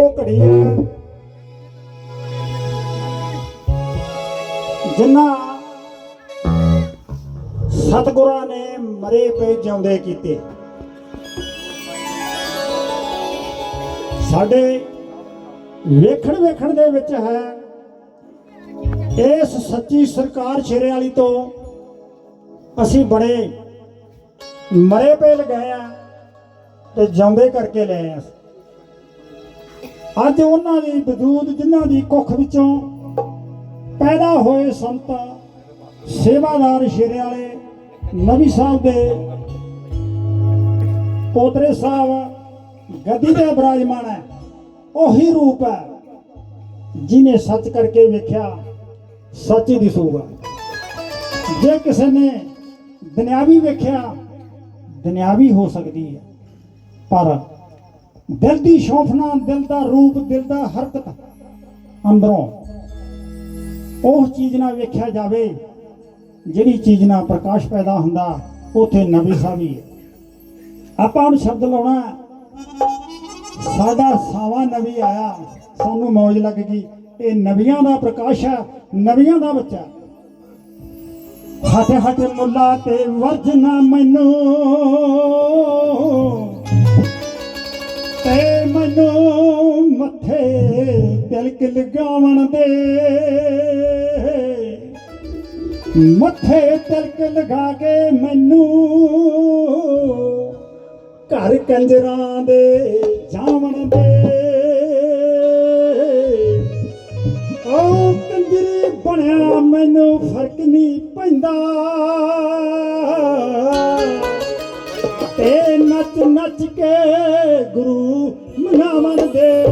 ਉਹ ਘੜੀ ਜਿਨ੍ਹਾਂ ਸਤਿਗੁਰਾਂ ਨੇ ਮਰੇ ਪਏ ਜਿਉਂਦੇ ਕੀਤੇ। ਸਾਡੇ ਵੇਖਣ ਵੇਖਣ ਦੇ ਵਿੱਚ ਹੈ, ਇਸ ਸੱਚੀ ਸਰਕਾਰ ਸ਼ੇਰੇ ਵਾਲੀ ਤੋਂ ਅਸੀਂ ਬੜੇ ਮਰੇ ਪਏ ਲਗਾਏ ਆ ਤੇ ਜਿਉਂਦੇ ਕਰਕੇ ਲਏ ਆ ਅੱਜ ਉਹਨਾਂ ਦੀ ਵਜੂਦ ਜਿਨ੍ਹਾਂ ਦੀ ਕੁੱਖ ਵਿੱਚੋਂ ਪੈਦਾ ਹੋਏ ਸੰਤ ਸੇਵਾਦਾਰ ਸ਼ੇਰੇ ਵਾਲੇ ਨਬੀ ਸਾਹਿਬ ਦੇ ਪੋਤਰੇ ਸਾਹਿਬ ਗੱਦੀ ਤੇ ਬਿਰਾਜਮਾਨ ਹੈ, ਉਹੀ ਰੂਪ ਹੈ ਜਿਨੇ ਸੱਚ ਕਰਕੇ ਵੇਖਿਆ, ਸੱਚ ਹੀ। ਦਿਸੂਗਾ ਜੇ ਕਿਸੇ ਨੇ ਦੁਨਿਆਵੀ ਵੇਖਿਆ, ਦੁਨਿਆਵੀ ਹੋ ਸਕਦੀ ਹੈ, ਪਰ ਦਿਲ ਦੀ ਸ਼ੋਫਨਾ, ਦਿਲ ਦਾ ਰੂਪ, ਦਿਲ ਦਾ ਹਰਕਤ ਅੰਦਰੋਂ। ਉਹ ਚੀਜ਼ ਨਾਲ ਵੇਖਿਆ ਜਾਵੇ, ਜਿਹੜੀ ਚੀਜ਼ ਨਾਲ ਪ੍ਰਕਾਸ਼ ਪੈਦਾ ਹੁੰਦਾ, ਉਥੇ ਨਬੀ ਸਾਹਿਬ ਹੈ ਆਪਾਂ ਹੁਣ ਸ਼ਬਦ ਲਾਉਣਾ ਸਾਡਾ ਸਾਵਾ ਨਬੀ ਆਇਆ, ਸਾਨੂੰ ਮੌਜ ਲੱਗ ਗਈ। ਇਹ ਨਬੀਆਂ ਦਾ ਪ੍ਰਕਾਸ਼ ਹੈ, ਨਬੀਆਂ ਦਾ ਬੱਚਾ ਹੱਥ ਹੱਥ ਮੁੱਲਾ ਤੇ ਵਰਜਨਾ ਮੈਨੂੰ। ਤੇ ਮੈਨੂੰ ਮੱਥੇ ਤਿਲਕ ਲਗਾਵਣ ਦੇ। ਮੱਥੇ ਤਿਲਕ ਲਗਾ ਕੇ ਮੈਨੂੰ ਘਰ ਕੰਜਰਾਂ ਦੇ ਜਾਵਣ ਦੇ। ਉਹ ਕੰਜਰੀ ਬਣਿਆ ਮੈਨੂੰ ਫ਼ਰਕ ਨਹੀਂ ਪੈਂਦਾ। ਤੇ ਨੱਚ ਨੱਚ ਕੇ ਗੁਰੂ ਮਨਾਵਣ ਦੇ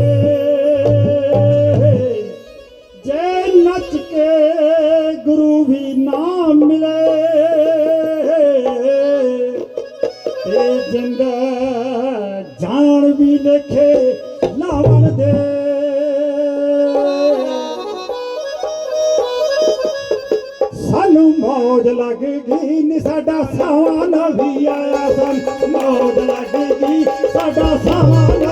ਲੱਗ ਗਈ ਨੀ ਸਾਡਾ ਸਾਵਾ ਵੀ ਆਇਆ ਸਾਨੂੰ। ਮੌਜ ਲੱਗ ਗਈ ਸਾਡਾ ਸਾਵਾ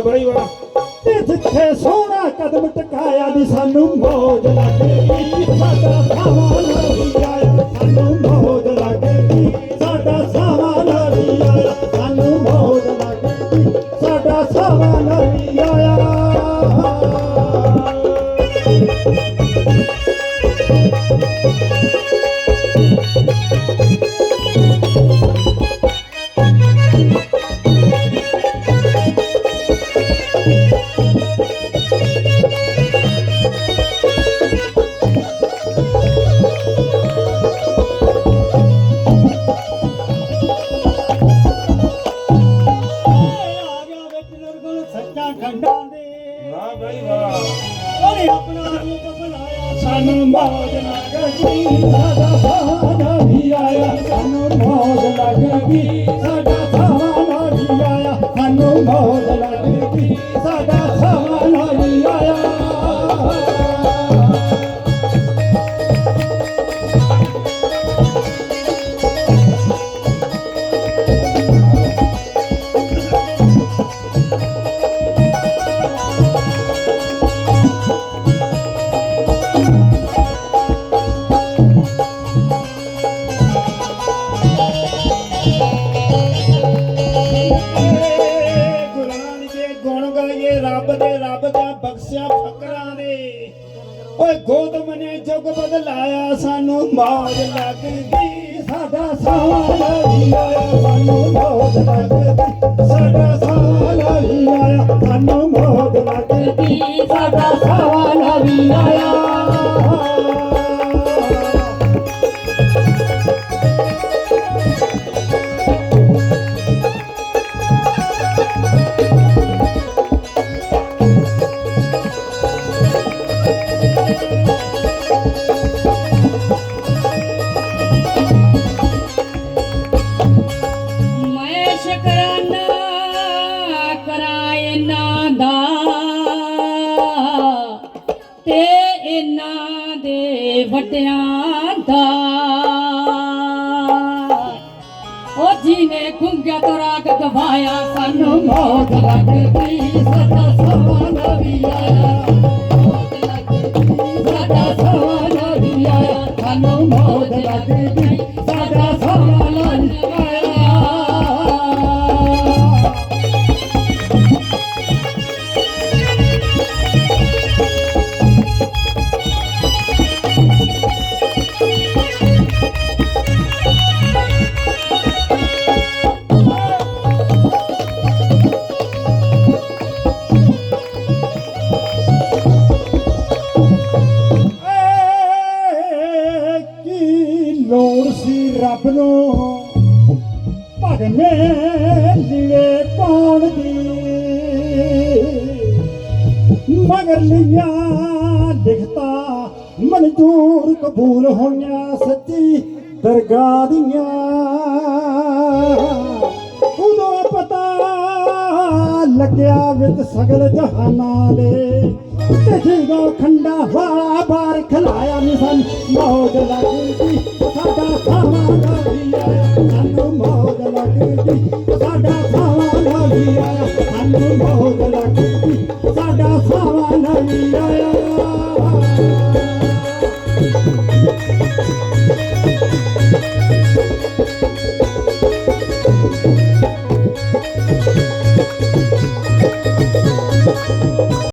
ਵਾਹ ਬਈ ਤੇ ਜਿੱਥੇ ਸੋਹਣਾ ਕਦਮ ਟਿਕਾਇਆ ਦੀ ਸਾਨੂੰ ਮੌਜ ਲੱਗੇਗੀ ਸਾਡਾ ਸਾਵਾ ਨਹੀਂ ਆਇਆ ਸਾਨੂੰ ਵੀ ਆਇਆ ਓਏ ਗੋਦਮ ਨੇ ਜੁਗ ਬਦਲਾਇਆ, ਸਾਨੂੰ ਮੌਜ ਲੱਗ ਗਈ ਸਾਡਾ ਸਾਲਾ ਵੀ ਆਇਆ ਸਾਨੂੰ ਮੌਜ ਲੱਗ ਗਈ ਸਾਡਾ ਸਾਲਾ ਵੀ ਆਇਆ ਸਾਨੂੰ ਮੌਜ ਲੱਗ ਗਈ ਸਾਡਾ ਸਾਲਾ ਵੀ ਆਇਆ ਦੇ ਵੱਡਿਆਂ ਦਾ। ਉਹ ਜੀਨੇ ਗੁੰਗਿਆ ਤੋਂ ਰਾਗ ਗਵਾਇਆ ਸਾਨੂੰ ਮੌਤ ਲੱਗਦੀ ਲੋੜ ਸੀ ਰੱਬ ਨੂੰ। ਭਗਨੇ ਲੀੜੇ ਪਾਉਣ ਦੀ? ਮਗਰ ਲੀਆਂ ਲਿਖਤਾ, ਮਨਜ਼ੂਰ ਕਬੂਲ ਹੋਈਆਂ ਸੱਚੀ ਦਰਗਾਹ ਦੀਆਂ। ਉਦੋਂ ਪਤਾ ਲੱਗਿਆ ਵਿੱਚ ਸਗਲ ਜਹਾਨਾਂ ਦੇ। ਤੇ ਜਦੋਂ ਖੰਡਾ ਵਾਲਾ ਬਾਰ ਖਲਾਇਆ ਨੀ ਸਨ, ਮੌਜ